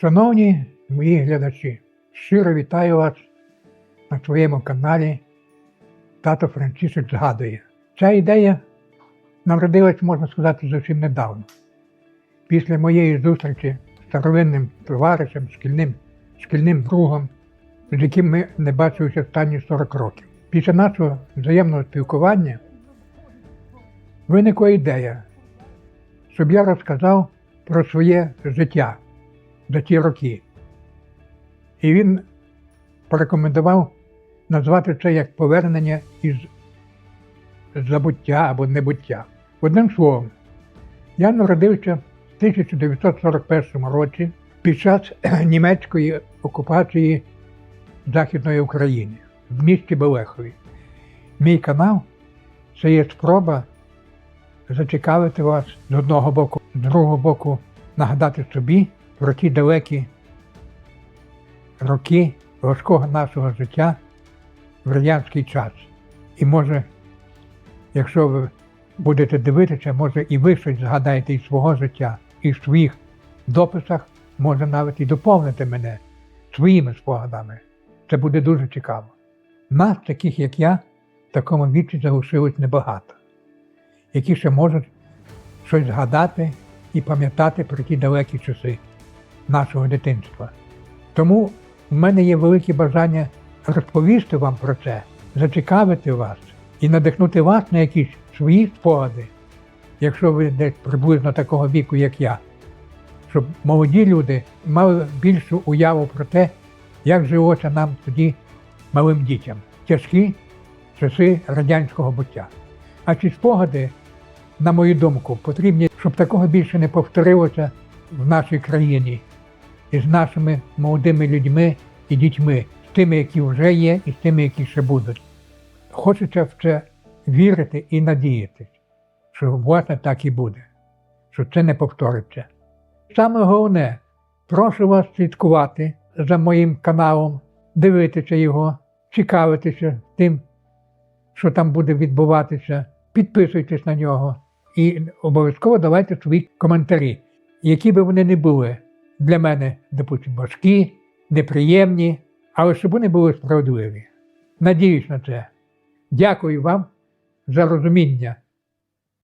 Шановні мої глядачі, щиро вітаю вас на своєму каналі Тато Францисик згадує. Ця ідея народилась, можна сказати, зовсім недавно. Після моєї зустрічі з старовинним товаришем, шкільним, шкільним другом, з яким ми не бачилися останні 40 років. Після нашого взаємного спілкування виникла ідея, щоб я розказав про своє життя за ті роки. І він порекомендував назвати це як повернення із забуття або небуття. Одним словом, я народився в 1941 році під час німецької окупації Західної України в місті Белехові. Мій канал це є спроба зацікавити вас з одного боку, з другого боку нагадати собі про ті далекі роки важкого нашого життя в радянський час. І може, якщо ви будете дивитися, може і ви щось згадаєте із свого життя, і в своїх дописах, може навіть і доповнити мене своїми спогадами. Це буде дуже цікаво. Нас, таких як я, в такому віці залишилось небагато, які ще можуть щось згадати і пам'ятати про ті далекі часи нашого дитинства. Тому в мене є велике бажання розповісти вам про це, зацікавити вас і надихнути вас на якісь свої спогади, якщо ви десь приблизно такого віку, як я, щоб молоді люди мали більшу уяву про те, як жилося нам тоді малим дітям. Тяжкі часи радянського буття. А ці спогади, на мою думку, потрібні, щоб такого більше не повторилося в нашій країні із нашими молодими людьми і дітьми, з тими, які вже є, і з тими, які ще будуть. Хочеться в це вірити і надіятись, що власне так і буде, що це не повториться. Саме головне, прошу вас слідкувати за моїм каналом, дивитися його, цікавитися тим, що там буде відбуватися, підписуйтесь на нього і обов'язково давайте свої коментарі, які би вони не були для мене, допустимо, важкі, неприємні, але щоб вони були справедливі. Надіюсь на це. Дякую вам за розуміння